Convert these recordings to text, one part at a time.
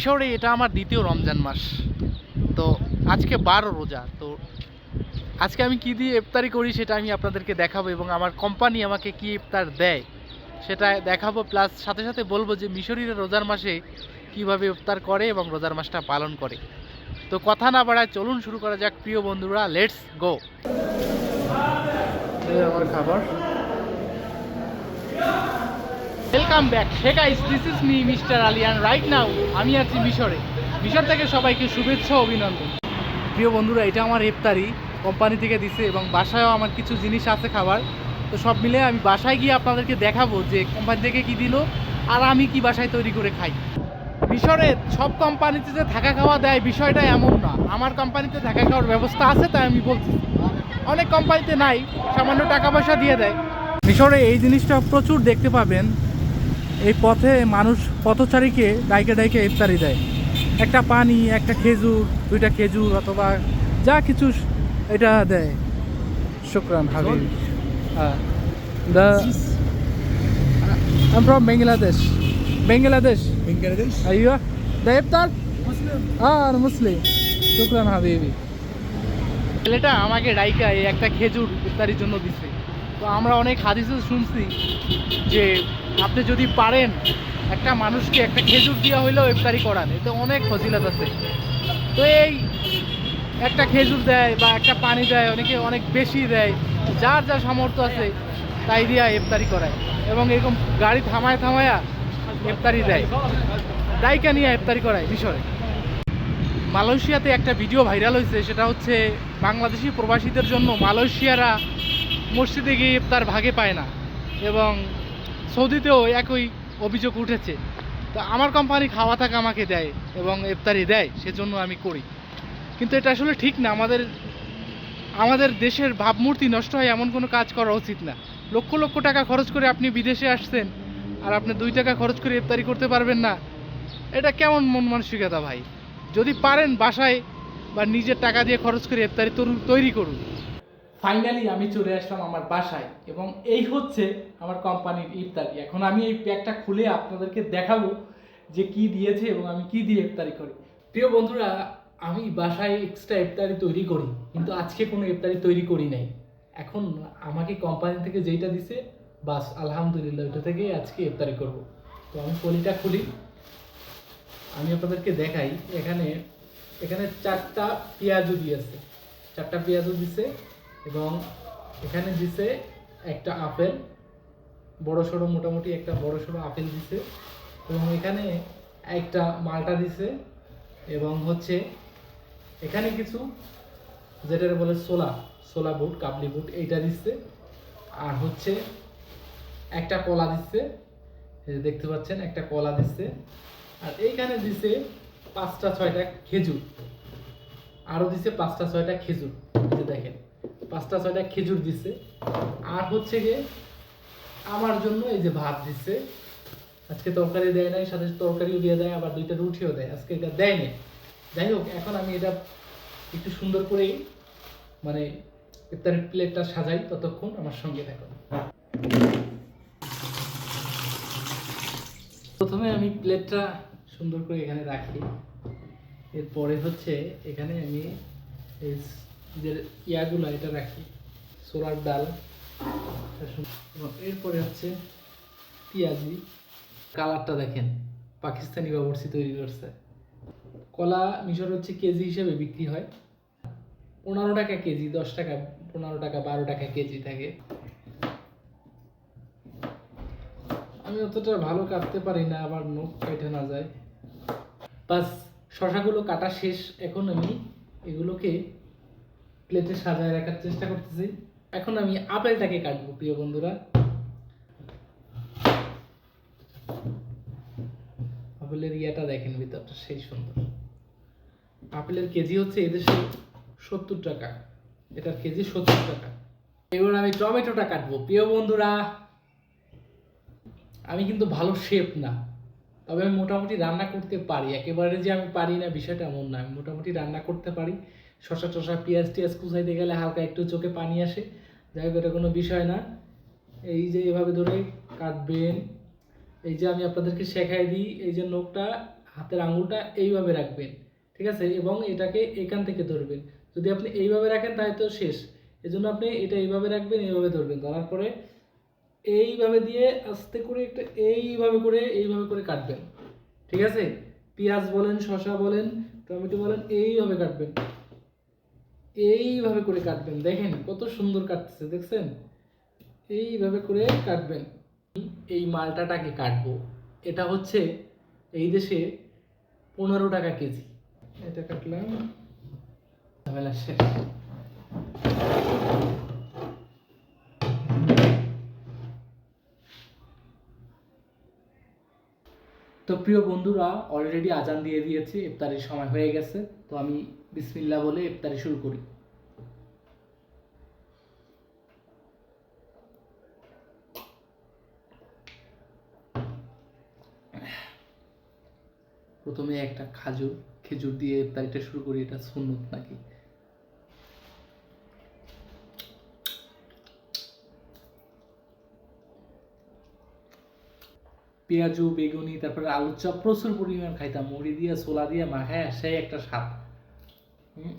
মিশরে এটা আমার দ্বিতীয় রমজান মাস। তো আজকে বারো রোজা, তো আজকে আমি কি দিয়ে ইফতারি করি সেটা আমি আপনাদেরকে দেখাবো এবং আমার কোম্পানি আমাকে কি ইফতার দেয় সেটা দেখাবো। প্লাস সাথে সাথে বলব যে মিশরীরা রোজার মাসে কীভাবে ইফতার করে এবং রোজার মাসটা পালন করে। তো কথা না বাড়ায় চলুন শুরু করা যাক। প্রিয় বন্ধুরা লেটস গো আমার খাবার। Welcome back hey guys this is me mister আলিয়ান right now আমি আছি মিশরে। মিশর থেকে সবাইকে শুভেচ্ছা, অভিনন্দন। প্রিয় বন্ধুরা, এটা আমার ইফতারি কোম্পানি থেকে দিছে এবং বাসায়ও আমার কিছু জিনিস আছে খাবার। তো সব মিলে আমি বাসায় গিয়ে আপনাদেরকে দেখাবো যে কোম্পানি থেকে কি দিল আর আমি কি বাসায় তৈরি করে খাই। মিশরে সব কোম্পানিতে যে থাকা খাওয়া দেয় বিষয়টা এমন না। আমার কোম্পানিতে থাকা খাওয়ার ব্যবস্থা আছে, তাই আমি বলছি। অনেক কোম্পানিতে নাই, সামান্য টাকা পয়সা দিয়ে দেয়। মিশরে এই জিনিসটা প্রচুর দেখতে পাবেন। এই পথে মানুষ পথচারীকে ডাইকে ডাইকে ইফতারি দেয় একটা পানি একটা খেজুর দুইটা খেজুর অথবা যা কিছু এটা দেয় শুক্রান Habib the I'm Bangladesh Bangladesh. Bangladesh. Bangladesh. Are you? The iftar? Muslim. Ah, Muslim. Shukran Habibi. ছেলেটা আমাকে ডাইকায় একটা খেজুর ইফতারির জন্য দিছে তো আমরা অনেক হাদিসও শুনছি যে আপনি যদি পারেন, একটা মানুষকে একটা খেজুর দেওয়া হইলেও ইফতারি করান, এতে অনেক ফজিলত আছে। তো এই একটা খেজুর দেয় বা একটা পানি দেয়, অনেকে অনেক বেশি দেয়, যার যা সামর্থ্য আছে তাই দিয়া ইফতারি করায়। এবং এরকম গাড়ি থামায় থামায়া ইফতারি দেয়। ডাইকা নিয়ে ইফতারি করায় মিশরে। মালয়েশিয়াতে একটা ভিডিও ভাইরাল হয়েছে, সেটা হচ্ছে বাংলাদেশি প্রবাসীদের জন্য মালয়েশিয়ারা মসজিদে গিয়ে ইফতার ভাগে পায় না। এবং সৌদিতেও একই অভিযোগ উঠেছে। তো আমার কোম্পানি খাওয়া থাকা আমাকে দেয় এবং ইফতারি দেয়, সেজন্য আমি করি। কিন্তু এটা আসলে ঠিক না। আমাদের আমাদের দেশের ভাবমূর্তি নষ্ট হয় এমন কোনো কাজ করা উচিত না। লক্ষ লক্ষ টাকা খরচ করে আপনি বিদেশে আসছেন আর আপনি দুই টাকা খরচ করে ইফতারি করতে পারবেন না। এটা কেমন মন মানসিকতা ভাই? যদি পারেন বাসায় বা নিজের টাকা দিয়ে খরচ করে ইফতারি তরু- করুন। ফাইনালি আমি চলে আসলাম আমার বাসায় এবং এই হচ্ছে আমার কোম্পানির ইফতারি। এখন আমি এই প্যাকটা খুলে আপনাদেরকে দেখাবো যে কি দিয়েছে এবং আমি কি দিয়ে ইফতারি করি। প্রিয় বন্ধুরা, আমি বাসায় এক্সট্রা ইফতারি তৈরি করি, কিন্তু আজকে কোনো ইফতারি তৈরি করি নাই। এখন আমাকে কোম্পানি থেকে যেইটা দিছে, বাস আলহামদুলিল্লাহ, ওইটা থেকে আজকে ইফতারি করব। তো আমি পলিটা খুলি। আমি আপনাদেরকে দেখাই, এখানে এখানে চারটা পেঁয়াজও দিয়েছে। চারটা পেঁয়াজও দিছে। এবং এখানে দিছে একটা আপেল, বড় সড়ো, মোটামুটি একটা বড় সড়ো আপেল দিছে এবং এখানে একটা মালটা দিছে এবং হচ্ছে এখানে কিছু যেটা বলে সোলা সোলা বুট, কাবলি বুট, এইটা দিচ্ছে আর হচ্ছে একটা কলা দিচ্ছে দেখতে পাচ্ছেন, একটা কলা দিচ্ছে আর এইখানে দিছে পাঁচটা, ছয়টা খেজুর। আরও দিছে পাঁচটা, ছয়টা খেজুর দেখেন। পাঁচটা, ছয়টা খেজুর দিছে। আর হচ্ছে গিয়ে আমার জন্য এই যে ভাত দিচ্ছে আজকে তরকারি দেয় নাই, সাথে তরকারিও দিয়ে দেয়, আবার দুইটা রুটিও দেয়। আজকে এটা দেয় নাই। যাই হোক, এখন আমি এটা একটু সুন্দর করেই মানে ইফতারের প্লেটটা সাজাই ততক্ষণ আমার সঙ্গে থাকুন। প্রথমে আমি প্লেটটা সুন্দর করে এখানে রাখি। এরপরে হচ্ছে এখানে আমি যে ইয়াগুলো এটা রাখি, সোলার ডাল। এরপরে হচ্ছে পেঁয়াজি। কালারটা দেখেন, পাকিস্তানি বাবরসি তৈরি করছে। কলা মিশর হচ্ছে কেজি হিসেবে বিক্রি হয়। পনেরো টাকা কেজি, দশ টাকা, পনেরো টাকা, বারো টাকা কেজি থাকে। আমি অতটা ভালো কাটতে পারি না, আবার নখ কেটে না যায়। বাস, শশাগুলো কাটা শেষ। এখন আমি এগুলোকে প্লেটে সাজায় রাখার চেষ্টা করতেছি। এখন আমি আপেলটাকে কাটবো, প্রিয় বন্ধুরা। আপেলের ইয়াটা দেখেন ভিতরটা, সেই সুন্দর। আপেলের কেজি হচ্ছে এদেশে সত্তর টাকা। এটার কেজি সত্তর টাকা। এবার আমি টমেটোটা কাটবো, প্রিয় বন্ধুরা। আমি কিন্তু ভালো শেফ না, তবে আমি মোটামুটি রান্না করতে পারি। একেবারে যে আমি পারি না, বিষয়টা এমন না। আমি মোটামুটি রান্না করতে পারি। শশা টশা, পেঁয়াজ টিয়াজ কুচাইতে গেলে হালকা একটু চোখে পানি আসে। যাই হোক, এটা কোনো বিষয় না। এই যে এভাবে ধরে কাটবেন। এই যে আমি আপনাদেরকে শেখাই দিই, এই যে নখটা, হাতের আঙুলটা এইভাবে রাখবেন, ঠিক আছে? এবং এটাকে এখান থেকে ধরবেন। যদি আপনি এইভাবে রাখেন, তাহলে তো শেষ। এজন্য আপনি এটা এইভাবে রাখবেন, এইভাবে ধরবেন। ধরার পরে এইভাবে দিয়ে আস্তে করে একটা এইভাবে করে এইভাবে করে কাটবেন, ঠিক আছে? পেঁয়াজ বলেন, শশা বলেন, টমেটো বলেন, এইভাবে কাটবেন। এইভাবে করে কাটবেন। দেখেন কত সুন্দর কাটতেছে, দেখছেন? এইভাবে করে কাটবেন। এই মালটাটাকে কাটবো। এটা হচ্ছে এই দেশে পনেরো টাকা কেজি। এটা কাটলাম। ঝামেলা শেষ। তো প্রিয় বন্ধুরা অলরেডি আজান দিয়ে দিয়েছে, ইফতারির সময় হয়ে গেছে, তো আমি বিসমিল্লা বলে ইফতারি শুরু করি। প্রথমে একটা খাজুর, খেজুর দিয়ে ইফতারিটা শুরু করি, এটা সুন্নত নাকি? পেঁয়াজু, বেগুনি, তারপরে আলুর চপ প্রচুর পরিমাণ খাইতাম। মুড়ি দিয়ে, ছোলা দিয়ে, মাখায় সেই একটা স্বাদ। হুম।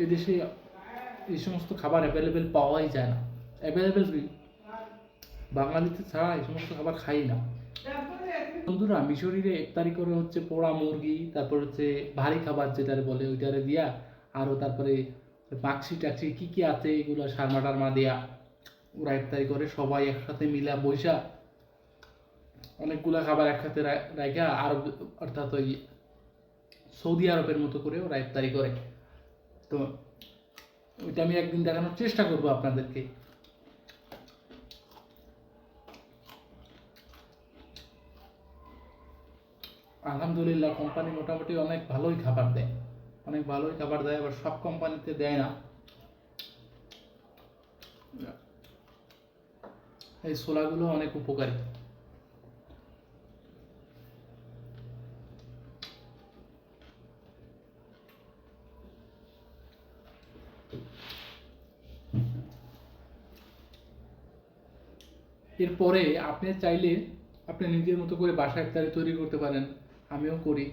এই দেশে এই সমস্ত খাবার অ্যাভেলেবেল পাওয়াই যায় না। অ্যাভেলেবেল বাঙালিতে ছাড়া এই সমস্ত খাবার খাই না। বন্ধুরা, মিশরিরে ইফতারি করে হচ্ছে পোড়া মুরগি, তারপর হচ্ছে ভারী খাবার যেটারে বলে ওইটারে দিয়া আরও তারপরে মাক্সি টাক্সি কি কি আছে এগুলো সারমা টারমা দেয়া। ওরা করে, সবাই একসাথে মিলা বৈশা অনেকগুলা খাবার একসাথে রাখা আরব, অর্থাৎ ওই সৌদি আরবের মতো করে ওরা করে। তো ওইটা আমি একদিন দেখানোর চেষ্টা করব আপনাদেরকে। আলহামদুলিল্লাহ কোম্পানি মোটামুটি অনেক ভালোই খাবার দেয়। অনেক ভালোই খাবার দেয়, আবার সব কোম্পানিতে দেয় না। এই ছোলাগুলো অনেক উপকারী। এরপরে আপনি চাইলে আপনি নিজের মতো করে বাসা ইফতারি তৈরি করতে পারেন, আমিও করি।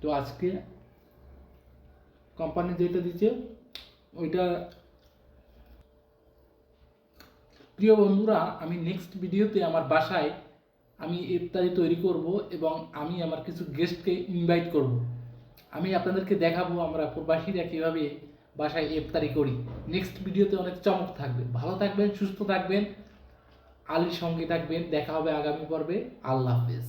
তো আজকে কোম্পানি যেটা দিচ্ছে, ওইটা প্রিয় বন্ধুরা, আমি নেক্সট ভিডিওতে আমার বাসায় আমি ইফতারি তৈরি করব এবং আমি আমার কিছু গেস্টকে ইনভাইট করব। আমি আপনাদেরকে দেখাবো আমরা প্রবাসীরা কীভাবে বাসায় ইফতারি করি। নেক্সট ভিডিওতে অনেক চমক থাকবে। ভালো থাকবেন, সুস্থ থাকবেন, আলীর সঙ্গে থাকবেন। দেখা হবে আগামী পর্বে। আল্লাহ হাফেজ।